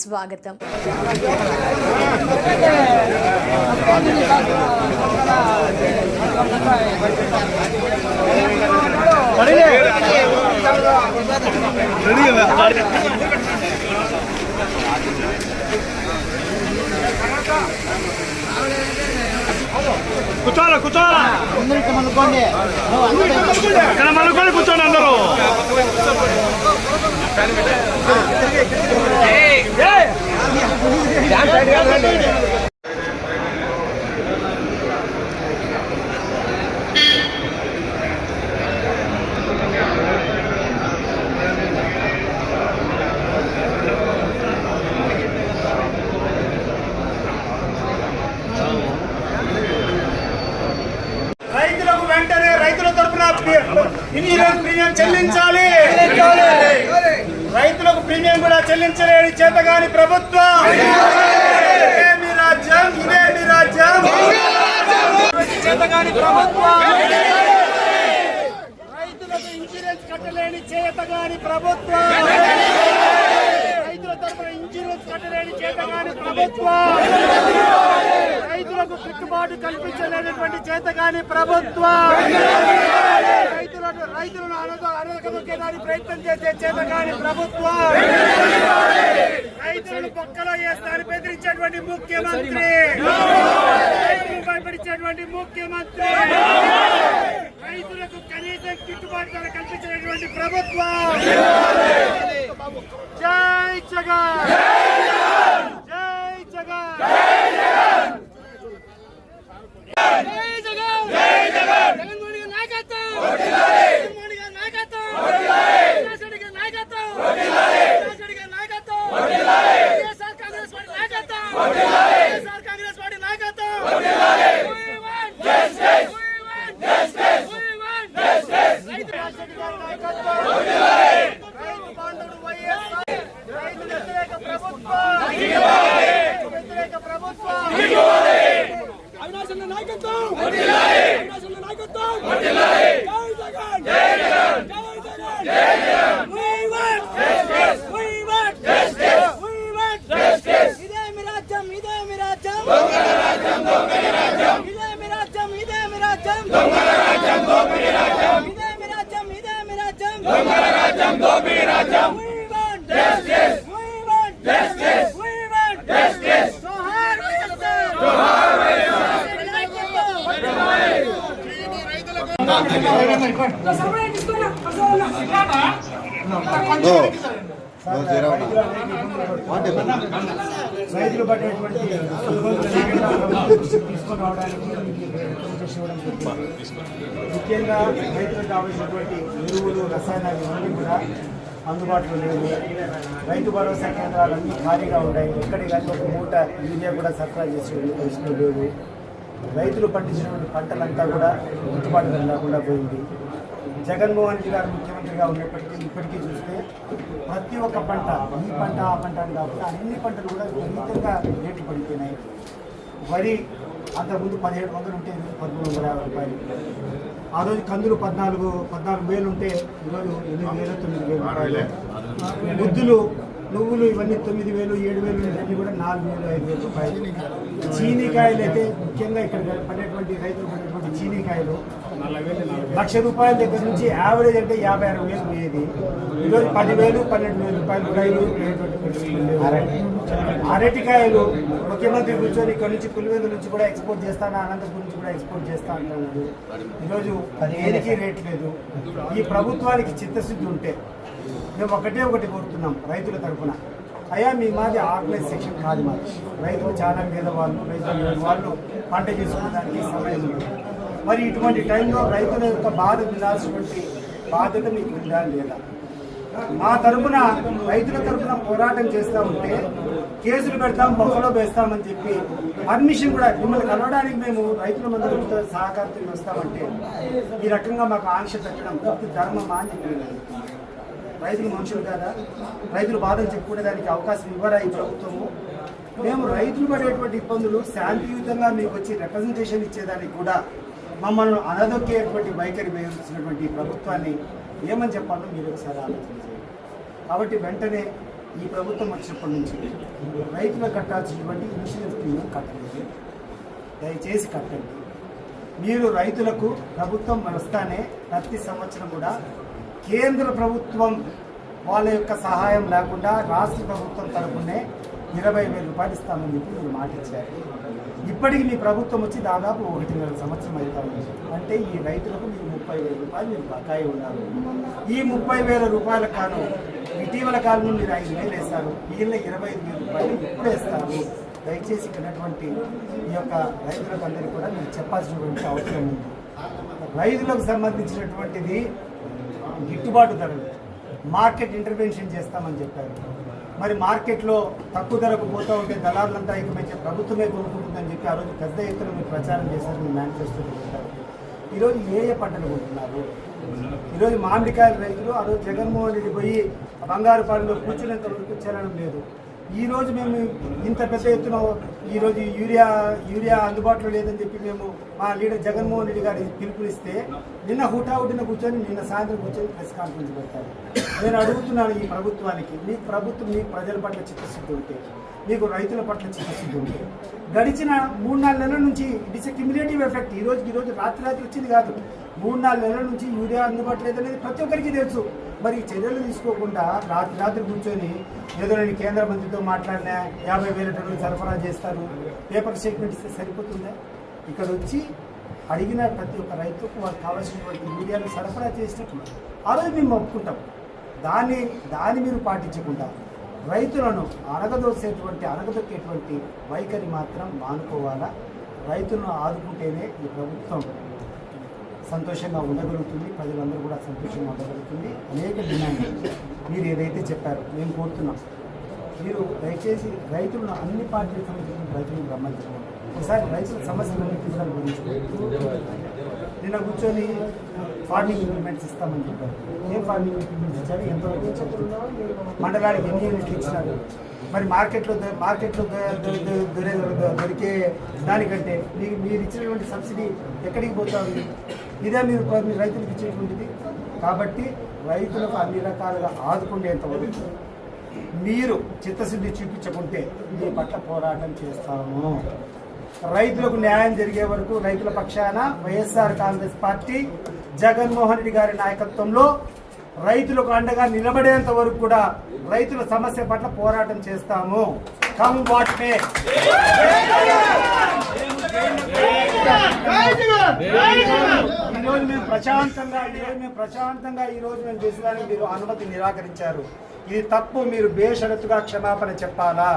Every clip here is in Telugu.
స్వాగతం. కూర్చోాలా కూర్చోాలా ఇక్కడ మనుకొని కూర్చోండి అందరూ రైతులకు వెంటనే రైతుల తరఫున ఇన్సూరెన్స్ ప్రీమియం చెల్లించాలి రైతులకు ప్రీమియం కూడా చెల్లించలేని చేతగాని ప్రభుత్వం. ఇదే మీ రాజ్యం? ఇదే మీ రాజ్యం? చేతగాని ప్రభుత్వం. రైతులకు ఇన్సూరెన్స్ కట్టలేని చేతగాని ప్రభుత్వం. రైతుల తరఫున ఇన్సూరెన్స్ కట్టలేని చేతగాని ప్రభుత్వం. రైతులకు గిట్టుబాటు కల్పించలేనటువంటి చేతగాని ప్రభుత్వం. రైతులను రైతులను అనగదొక్కేదానికి ప్రయత్నం చేసే చేతగాని ప్రభుత్వం. రైతులను పక్కలో వేస్తారని బెదిరించేటువంటి ముఖ్యమంత్రి. రైతులు భయపడించేటువంటి ముఖ్యమంత్రి. రైతులకు కనీసం గిట్టుబాటు ధర కల్పించినటువంటి ప్రభుత్వం. జై జగన్. జై జగన్ జగన్మోహన్ గారి నాయకత్వం జగన్మోహన్ గారి నాయకత్వం రాజశేఖర్ గారి నాయకత్వం రాజశేఖర్ గారి నాయకత్వం వైఎస్ఆర్ కాంగ్రెస్ పార్టీ నాయకత్వం వైఎస్ఆర్ కాంగ్రెస్ పార్టీ నాయకత్వం We want justice. We want justice. We want justice. రైతు రాజశేఖర్ గారి నాయకత్వం రైతు బాంధవుడు వైఎస్ఆర్ రైతు వ్యతిరేక ప్రభుత్వం రైతు వ్యతిరేక ప్రభుత్వం అవినాశ్ అన్న నాయకత్వం అవినాశ్ అన్న నాయకత్వం జై జగన్ జై జగన్ జై Jagan we want justice we want justice we want justice ఇదే మీ రాజ్యం ఇదే మీ రాజ్యం దొంగల రాజ్యం దొంగల రాజ్యం ఇదే మీ రాజ్యం ఇదే మీ రాజ్యం దొంగల రాజ్యం దోపిడీ రాజ్యం ఇదే మీ రాజ్యం ఇదే మీ రాజ్యం దొంగల రాజ్యం దోపిడీ రాజ్యం we want justice we want justice we want justice జోహార్ వైఎస్ఆర్ జోహార్ రైతులు పడేటువంటి తీసుకొని ముఖ్యంగా రైతులకు కావలసినటువంటి ఎరువులు రసాయనాలు ఇవన్నీ కూడా అందుబాటులో లేవు రైతు భరోసా కేంద్రాలన్నీ ఖాళీగా ఉన్నాయి. ఎక్కడి కానీ ఒక మూట యూరియా కూడా సరఫరా చేసే పరిస్థితులు లేవు. రైతులు పండించినటువంటి పంటలంతా కూడా గిట్టుబాటు ధర లేకుండా పోయింది. జగన్మోహన్ రెడ్డి గారు ముఖ్యమంత్రిగా ఉన్నప్పటికీ ఇప్పటికీ చూస్తే ప్రతి ఒక్క పంట ఈ పంట ఆ పంట అని కాకుండా అన్ని పంటలు కూడా విపరీతంగా రేటు పడిపోయినాయి. వరి అంతకుముందు పదిహేడు వందలు ఉంటే పదమూడు వందల యాభై రూపాయలు. ఆ రోజు కందులు పద్నాలుగు పద్నాలుగు వేలు ఉంటే ఈరోజు ఎనిమిది వేలు తొమ్మిది వేలు ముద్దులు నువ్వులు ఇవన్నీ తొమ్మిది వేలు ఏడు వేలు ఇవన్నీ కూడా నాలుగు వేలు ఐదు వేలు రూపాయలు. చీనీకాయలు అయితే ముఖ్యంగా ఇక్కడ పడేటువంటి రైతులు పడేటువంటి చీనీకాయలు. లక్ష రూపాయల దగ్గర నుంచి యావరేజ్ అంటే యాభై అరవై వేలు పోయేది ఈరోజు పదివేలు పన్నెండు వేల రూపాయలు రైలు అరటికాయలు ముఖ్యమంత్రి కూర్చొని ఇక్కడ నుంచి పులివెందు నుంచి కూడా ఎక్స్పోర్ట్ చేస్తాను అనంతపురం నుంచి కూడా ఎక్స్పోర్ట్ చేస్తా అంటున్నాడు ఈరోజు దేనికి రేట్ లేదు? ఈ ప్రభుత్వానికి చిత్తశుద్ధి ఉంటే మేము ఒకటే ఒకటి కోరుతున్నాం రైతుల తరఫున అయ్యా మీ మాది ఆర్గనైజ్ సెక్షన్ కాదు మాది. రైతులు చాలా పేదవాళ్ళు రైతులు వాళ్ళు పంట చేసుకోవడానికి సమయం మరి ఇటువంటి టైంలో రైతుల యొక్క బాధ వినాల్సినటువంటి బాధ్యత మీకు ఉందా లేదా? మా తరపున రైతుల తరపున పోరాటం చేస్తూ ఉంటే కేసులు పెడతాం బొక్కలో వేస్తామని చెప్పి పర్మిషన్ కూడా మిమ్మల్ని కలవడానికి మేము రైతుల మందరితో సహకారంతో వస్తామంటే ఈ రకంగా మాకు ఆంక్ష పెట్టడం ధర్మమా అని చెప్పి రైతులు మనుషులు కాదా? రైతులు బాధలు చెప్పుకునే దానికి అవకాశం ఇవ్వరా ఈ ప్రభుత్వము? మేము రైతులు పడేటువంటి ఇబ్బందులు శాంతియుతంగా మీకు వచ్చి రిప్రజెంటేషన్ ఇచ్చేదానికి కూడా మమ్మల్ని అనదొక్కేటువంటి వైఖరి వేయాల్సినటువంటి ఈ ప్రభుత్వాన్ని ఏమని చెప్పాలో మీరు ఒకసారి ఆలోచన చేయండి. కాబట్టి వెంటనే ఈ ప్రభుత్వం వచ్చినప్పటి నుంచి రైతులకు కట్టాల్సినటువంటి ఇన్సూరెన్స్ ప్రీమియం కట్టలేదు దయచేసి కట్టండి. మీరు రైతులకు ప్రభుత్వం వస్తానే ప్రతి సంవత్సరం కూడా కేంద్ర ప్రభుత్వం వాళ్ళ యొక్క సహాయం లేకుండా రాష్ట్ర ప్రభుత్వం తరఫునే ఇరవై వేల రూపాయలు ఇస్తామని చెప్పి మీరు మాట ఇచ్చారు ఇప్పటికి మీ ప్రభుత్వం వచ్చి దాదాపు ఒకటిన్నర సంవత్సరం అవుతా ఉంది అంటే ఈ రైతులకు మీరు ముప్పై వేల రూపాయలు మీరు బకాయి ఉన్నారు ఈ ముప్పై వేల రూపాయల కాను ఇటీవల కాలంలో మీరు ఐదు వేలు వేస్తారు వీళ్ళ ఇరవై ఐదు వేల రూపాయలు ఇప్పుడు వేస్తారు. దయచేసి ఇక్కడటువంటి ఈ యొక్క రైతులకు అందరికీ కూడా మీరు చెప్పాల్సినటువంటి అవసరం ఉంది. రైతులకు సంబంధించినటువంటిది గిట్టుబాటు ధరలు మార్కెట్ ఇంటర్వెన్షన్ చేస్తామని చెప్పారు. మరి మార్కెట్లో తక్కువ ధరకు పోతూ ఉంటే దళారులంతా ఐకమైతే ప్రభుత్వమే కొనుక్కుంటుందని చెప్పి ఆ రోజు పెద్ద ఎత్తున మీరు ప్రచారం చేశారు మీ మేనిఫెస్టోలో పెట్టారు. ఈరోజు ఏ ఏ పంటలు కొంటున్నారు ఈరోజు మామిడికాయల రైతులు ఆ రోజు జగన్మోహన్ రెడ్డి పోయి బంగారు పాలనలో కూర్చునేంత వరకు చేరడం లేదు. ఈరోజు మేము ఇంత పెద్ద ఎత్తున ఈరోజు యూరియా యూరియా అందుబాటులో లేదని చెప్పి మేము మా లీడర్ జగన్మోహన్ రెడ్డి గారి పిలుపునిస్తే నిన్న హుటాహుటిన కూర్చొని నిన్న సాయంత్రం కూర్చొని ప్రెస్ కాన్ఫరెన్స్ పెడతారు. నేను అడుగుతున్నాను ఈ ప్రభుత్వానికి మీ ప్రభుత్వం మీ ప్రజల పట్ల చిత్తశుద్ధి ఉంటే మీకు రైతుల పట్ల చిత్తశుద్ధి ఉంటే. గడిచిన మూడు నాలుగు నెలల నుంచి ఇట్ ఇస్ క్యుములేటివ్ ఎఫెక్ట్ ఈ రోజు ఈ రోజు రాత్రి రాత్రి వచ్చింది కాదు. మూడు నాలుగు నెలల నుంచి యూరియా అందుబాటులో లేదనేది ప్రతి ఒక్కరికి తెలుసు. మరి ఈ చర్యలు తీసుకోకుండా రాత్రి రాత్రి కూర్చొని ఏదో నేను కేంద్ర మంత్రితో మాట్లాడినా యాభై వేల టన్నులు సరఫరా చేస్తారు. పేపర్ స్టేట్మెంట్ ఇస్తే సరిపోతుందా? ఇక్కడ వచ్చి అడిగిన ప్రతి ఒక్క రైతుకు వారికి కావాల్సినటువంటి మీడియాను సరఫరా చేసినట్టు ఆ రోజు మేము ఒప్పుకుంటాం. దాన్ని దాన్ని మీరు పాటించకుండా రైతులను అరగదోసేటువంటి అరగదొక్కేటువంటి వైఖరి మాత్రం మానుకోవాలా? రైతులను ఆదుకుంటేనే ఈ ప్రభుత్వం సంతోషంగా ఉండగలుగుతుంది ప్రజలందరూ కూడా సంతోషంగా ఉండగలుగుతుంది. అనేక డిమాండ్ మీరు ఏదైతే చెప్పారో మేము కోరుతున్నాం. మీరు దయచేసి రైతులను అన్ని పార్టీలకు సంబంధించిన రైతులను రమ్మంటున్నాం ఒకసారి రైతుల సమస్యలు కూడా గురించి నిన్న కూర్చొని ఫార్మింగ్ ఇంప్లిమెంట్స్ ఇస్తామని చెప్పారు. ఏం ఫార్మింగ్ ఇంప్లిమెంట్స్ ఇచ్చారు? ఎంతవరకు ఇచ్చారు మండలానికి ఎన్ని యూనిట్లు ఇచ్చినారు? మరి మార్కెట్లో మార్కెట్లో దొరే దొరికే దానికంటే మీకు మీరు ఇచ్చినటువంటి సబ్సిడీ ఎక్కడికి పోతా ఉంది? ఇదే మీరు మీరు రైతులకు ఇచ్చేటువంటిది. కాబట్టి రైతులకు అన్ని రకాలుగా ఆదుకునేంత వరకు మీరు చిత్తశుద్ధి చూపించకుంటే మీ పట్ల పోరాటం చేస్తాము. రైతులకు న్యాయం జరిగే వరకు రైతుల పక్షాన వైఎస్ఆర్ కాంగ్రెస్ పార్టీ జగన్మోహన్ రెడ్డి గారి నాయకత్వంలో రైతులకు అండగా నిలబడేంత వరకు కూడా రైతుల సమస్య పట్ల పోరాటం చేస్తాము. కమ్ వాట్ మే ఈ ఈరోజు మేము ప్రశాంతంగా ఈరోజు మేము ప్రశాంతంగా ఈరోజు మేము చేసేదానికి మీరు అనుమతి నిరాకరించారు. ఇది తప్పు మీరు బేషరతుగా క్షమాపణ చెప్పాలా?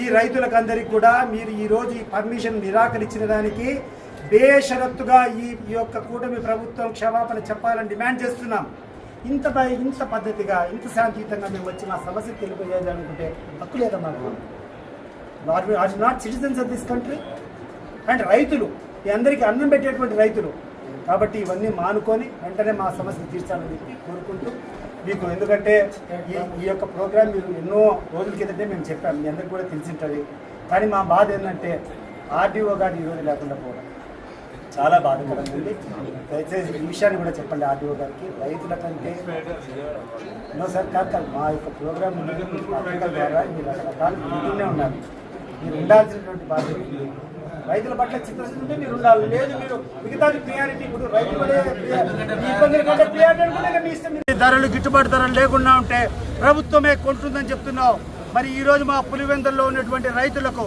ఈ రైతులకందరికీ కూడా మీరు ఈరోజు ఈ పర్మిషన్ నిరాకరించిన దానికి బేషరత్తుగా ఈ యొక్క కూటమి ప్రభుత్వం క్షమాపణ చెప్పాలని డిమాండ్ చేస్తున్నాం. ఇంత ఇంత పద్ధతిగా ఇంత శాంతియుతంగా మేము వచ్చి మా సమస్య తెలియజేయాలి అనుకుంటే హక్కు లేదా మాకు? Are not citizens of this country and రైతులు ఈ అందరికీ అన్నం పెట్టేటువంటి రైతులు కాబట్టి ఇవన్నీ మానుకొని వెంటనే మా సమస్య తీర్చాలని చెప్పి కోరుకుంటూ మీకు ఎందుకంటే ఈ ఈ యొక్క ప్రోగ్రామ్ మీరు ఎన్నో రోజుల కిందటే మేము చెప్పాం మీ అందరికి కూడా తెలిసి ఉంటుంది కానీ మా బాధ ఏంటంటే ఆర్డీఓ గారు ఈరోజు లేకుండా పోవడం చాలా బాధకరంగా ఉంది. దయచేసి ఈ విషయాన్ని కూడా చెప్పండి ఆర్డీఓ గారికి. రైతుల కంటే నో సార్ కాదు కాదు. మా యొక్క ప్రోగ్రామ్ ద్వారా మీరు రకరకాలు ఉన్నారు మీరు ఉండాల్సినటువంటి బాధ్యత రైతుల పట్ల చిత్తశుద్ధి మీరు ఉండాలి. లేదు మీరు మిగతాది ప్రియారిటీ ఇప్పుడు రైతులు కంటే ప్రియారిటీ అనుకుంటే మీ ఇష్టం ధరలు గిట్టుబాటు ధరలు లేకుండా ఉంటే ప్రభుత్వమే కొంటుందని చెప్తున్నావు మరి ఈ రోజు మా పులివెందుల్లో ఉన్నటువంటి రైతులకు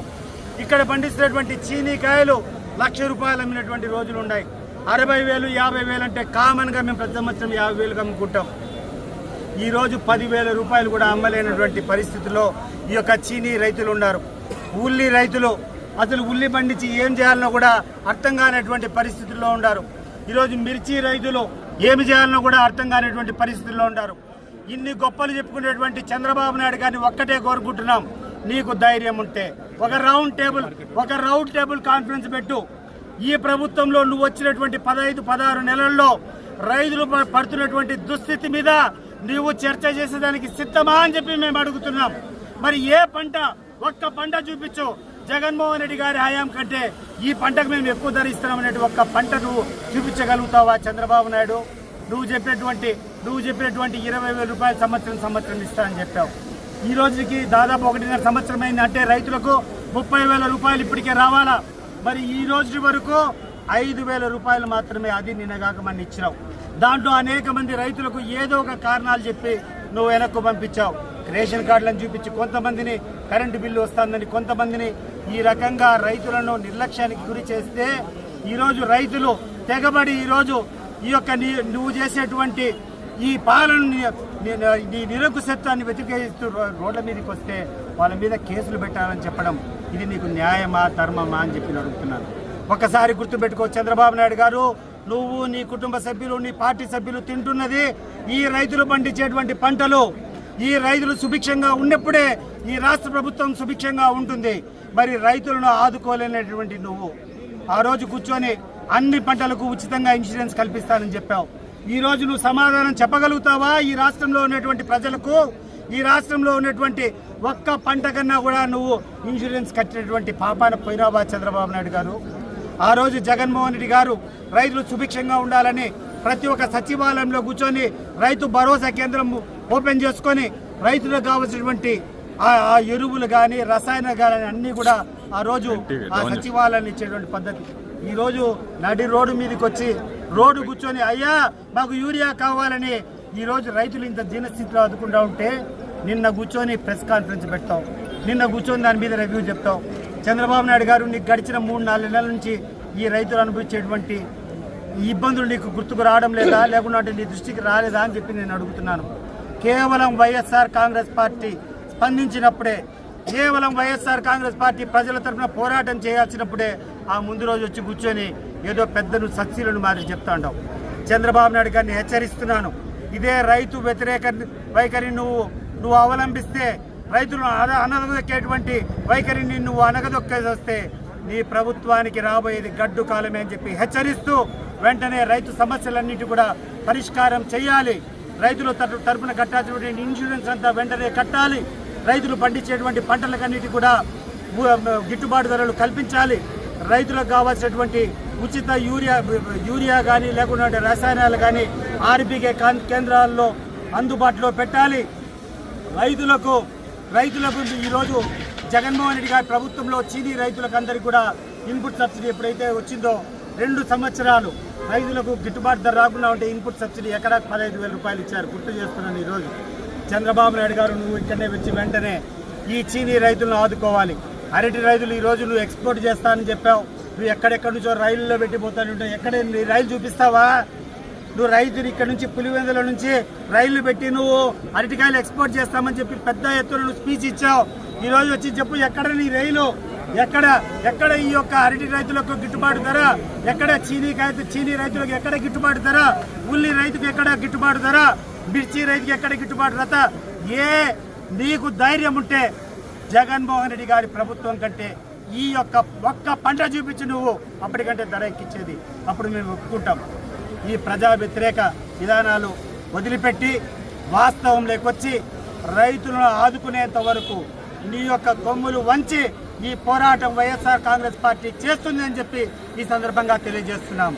ఇక్కడ పండిస్తున్నటువంటి చీనీకాయలు లక్ష రూపాయలు అమ్మినటువంటి రోజులు ఉన్నాయి. అరవై వేలు యాభై వేలు అంటే కామన్గా మేము ప్రతి సంవత్సరం యాభై వేలకు అమ్ముకుంటాం. ఈరోజు పదివేల రూపాయలు కూడా అమ్మలేనటువంటి పరిస్థితుల్లో ఈ యొక్క చీనీ రైతులు ఉన్నారు. ఉల్లి రైతులు అసలు ఉల్లి పండించి ఏం చేయాలనో కూడా అర్థం కానటువంటి పరిస్థితుల్లో ఉన్నారు ఈరోజు మిర్చి రైతులు ఏమి చేయాలనో కూడా అర్థం కానటువంటి పరిస్థితుల్లో ఉన్నారు ఇన్ని గొప్పలు చెప్పుకునేటువంటి చంద్రబాబు నాయుడు గారిని ఒక్కటే కోరుకుంటున్నాం. నీకు ధైర్యం ఉంటే. ఒక రౌండ్ టేబుల్ ఒక రౌండ్ టేబుల్ కాన్ఫరెన్స్ పెట్టు. ఈ ప్రభుత్వంలో నువ్వు వచ్చినటువంటి పదహైదు పదహారు నెలల్లో రైతులు పడుతున్నటువంటి దుస్థితి మీద నువ్వు చర్చ చేసేదానికి సిద్ధమా అని చెప్పి మేము అడుగుతున్నాం. మరి ఏ పంట ఒక్క పంట చూపించు. జగన్మోహన్ రెడ్డి గారి హయాం కంటే ఈ పంటకు మేము ఎక్కువ ధర ఇస్తున్నామనేటి ఒక్క పంట నువ్వు చూపించగలుగుతావా చంద్రబాబు నాయుడు? నువ్వు చెప్పినటువంటి నువ్వు చెప్పినటువంటి ఇరవై వేల రూపాయలు సంవత్సరం సంవత్సరం ఇస్తానని చెప్పావు. ఈ రోజుకి దాదాపు ఒకటిన్నర సంవత్సరం అయింది అంటే రైతులకు ముప్పై వేల రూపాయలు ఇప్పటికే రావాలా? మరి ఈ రోజు వరకు ఐదు వేల రూపాయలు మాత్రమే అది నిన్నగాక మన ఇచ్చినావు. దాంట్లో అనేక మంది రైతులకు ఏదో ఒక కారణాలు చెప్పి నువ్వు వెనక్కు పంపించావు. రేషన్ కార్డులను చూపించి కొంతమందిని కరెంటు బిల్లు వస్తుందని కొంతమందిని ఈ రకంగా రైతులను నిర్లక్ష్యానికి గురి చేస్తే ఈరోజు రైతులు తెగబడి ఈరోజు ఈ యొక్క నీ- నువ్వు చేసేటువంటి ఈ పాలన నీ నిరంకుశత్వాన్ని వెతికేస్తూ రోడ్ల మీదకి వస్తే వాళ్ళ మీద కేసులు పెట్టాలని చెప్పడం ఇది నీకు న్యాయమా ధర్మమా అని చెప్పి అడుగుతున్నాను. ఒకసారి గుర్తుపెట్టుకో చంద్రబాబు నాయుడు గారు నువ్వు నీ కుటుంబ సభ్యులు నీ పార్టీ సభ్యులు తింటున్నది ఈ రైతులు పండించేటువంటి పంటలు. ఈ రైతులు సుభిక్షంగా ఉన్నప్పుడే ఈ రాష్ట్ర ప్రభుత్వం సుభిక్షంగా ఉంటుంది. మరి రైతులను ఆదుకోలేనటువంటి నువ్వు. ఆ రోజు కూర్చొని అన్ని పంటలకు ఉచితంగా ఇన్సూరెన్స్ కల్పిస్తానని చెప్పావు. ఈ రోజు నువ్వు సమాధానం చెప్పగలుగుతావా? ఈ రాష్ట్రంలో ఉన్నటువంటి ప్రజలకు ఈ రాష్ట్రంలో ఉన్నటువంటి ఒక్క పంట కన్నా కూడా నువ్వు ఇన్సూరెన్స్ కట్టినటువంటి పాపాన పోయినావా చంద్రబాబు నాయుడు గారు? ఆ రోజు జగన్మోహన్ రెడ్డి గారు రైతులు సుభిక్షంగా ఉండాలని ప్రతి ఒక్క సచివాలయంలో కూర్చొని రైతు భరోసా కేంద్రం ఓపెన్ చేసుకొని రైతులకు కావాల్సినటువంటి ఆ ఆ ఎరువులు కానీ రసాయన కానీ అన్నీ కూడా ఆ రోజు ఆ సచివాలయాన్ని ఇచ్చేటువంటి పద్ధతి. ఈ రోజు నడి రోడ్డు మీదకి వచ్చి రోడ్డు కూర్చొని అయ్యా మాకు యూరియా కావాలని ఈ రోజు రైతులు ఇంత దీనస్థితిలో అదుకుంటా ఉంటే నిన్న కూర్చొని ప్రెస్ కాన్ఫరెన్స్ పెడతావు నిన్న కూర్చొని దాని మీద రివ్యూ చెప్తావు చంద్రబాబు నాయుడు గారు నీకు గడిచిన మూడు నాలుగు నెలల నుంచి ఈ రైతులు అనుభవించేటువంటి ఈ ఇబ్బందులు నీకు గుర్తుకు రావడం లేదా లేకుంటే నీ దృష్టికి రాలేదా అని చెప్పి నేను అడుగుతున్నాను. కేవలం వైఎస్ఆర్ కాంగ్రెస్ పార్టీ స్పందించినప్పుడే కేవలం వైఎస్ఆర్ కాంగ్రెస్ పార్టీ ప్రజల తరఫున పోరాటం చేయాల్సినప్పుడే ఆ ముందు రోజు వచ్చి కూర్చొని ఏదో పెద్దను సత్సీలను మారి చెప్తా ఉండవు చంద్రబాబు నాయుడు గారిని హెచ్చరిస్తున్నాను. ఇదే రైతు వ్యతిరేక వైఖరి నువ్వు నువ్వు అవలంబిస్తే రైతులు అన అనగదొక్కేటువంటి వైఖరిని నువ్వు అనగదొక్కేసి వస్తే నీ ప్రభుత్వానికి రాబోయేది గడ్డు కాలమే అని చెప్పి హెచ్చరిస్తూ వెంటనే రైతు సమస్యలన్నిటి కూడా పరిష్కారం చేయాలి. రైతులు తరపు- తరపున కట్టాల్సినటువంటి ఇన్సూరెన్స్ అంతా వెంటనే కట్టాలి. రైతులు పండించేటువంటి పంటలకన్నిటి కూడా గిట్టుబాటు ధరలు కల్పించాలి. రైతులకు కావాల్సినటువంటి ఉచిత యూరియా యూరియా కానీ లేకుంటే రసాయనాలు కానీ ఆర్బీకే కేంద్రాల్లో అందుబాటులో పెట్టాలి. రైతులకు రైతులకు ఈరోజు జగన్మోహన్ రెడ్డి గారి ప్రభుత్వంలో చీనీ రైతులకు అందరికీ కూడా ఇన్పుట్ సబ్సిడీ ఎప్పుడైతే వచ్చిందో రెండు సంవత్సరాలు రైతులకు గిట్టుబాటు ధర రాకుండా ఉంటే ఇన్పుట్ సబ్సిడీ ఎకరాకు పదహైదు వేల రూపాయలు ఇచ్చారు. గుర్తు చేస్తున్నాను ఈరోజు చంద్రబాబు నాయుడు గారు నువ్వు ఇక్కడనే వచ్చి వెంటనే ఈ చీనీ రైతులను ఆదుకోవాలి. అరటి రైతులు ఈ రోజు నువ్వు ఎక్స్పోర్ట్ చేస్తానని చెప్పావు. నువ్వు ఎక్కడెక్కడి నుంచో రైల్లో పెట్టిపోతాను ఎక్కడ నీ రైలు చూపిస్తావా? నువ్వు రైతులు ఇక్కడ నుంచి పులివెందుల నుంచి రైళ్ళు పెట్టి నువ్వు అరటికాయలు ఎక్స్పోర్ట్ చేస్తామని చెప్పి పెద్ద ఎత్తున నువ్వు స్పీచ్ ఇచ్చావు. ఈ రోజు వచ్చి చెప్పు ఎక్కడ నీ రైలు? ఎక్కడ? ఎక్కడ ఈ యొక్క అరటి రైతులకు గిట్టుబాటు ధర? ఎక్కడ చీనీ కాయ చీనీ రైతులకు ఎక్కడ గిట్టుబాటు ధర? ఉల్లి రైతుకు ఎక్కడ గిట్టుబాటు ధర? మిర్చి రైతుకి ఎక్కడ గిట్టుబాటు రత? ఏ నీకు ధైర్యం ఉంటే జగన్మోహన్ రెడ్డి గారి ప్రభుత్వం కంటే ఈ యొక్క ఒక్క పంట చూపించి నువ్వు అప్పటికంటే ధర ఎక్కించేది అప్పుడు మేము ఒప్పుకుంటాం. ఈ ప్రజా వ్యతిరేక విధానాలు వదిలిపెట్టి వాస్తవంలోకి వచ్చి రైతులను ఆదుకునేంత వరకు నీ యొక్క కొమ్ములు వంచి ఈ పోరాటం వైఎస్ఆర్ కాంగ్రెస్ పార్టీ చేస్తుంది అని చెప్పి ఈ సందర్భంగా తెలియజేస్తున్నాం.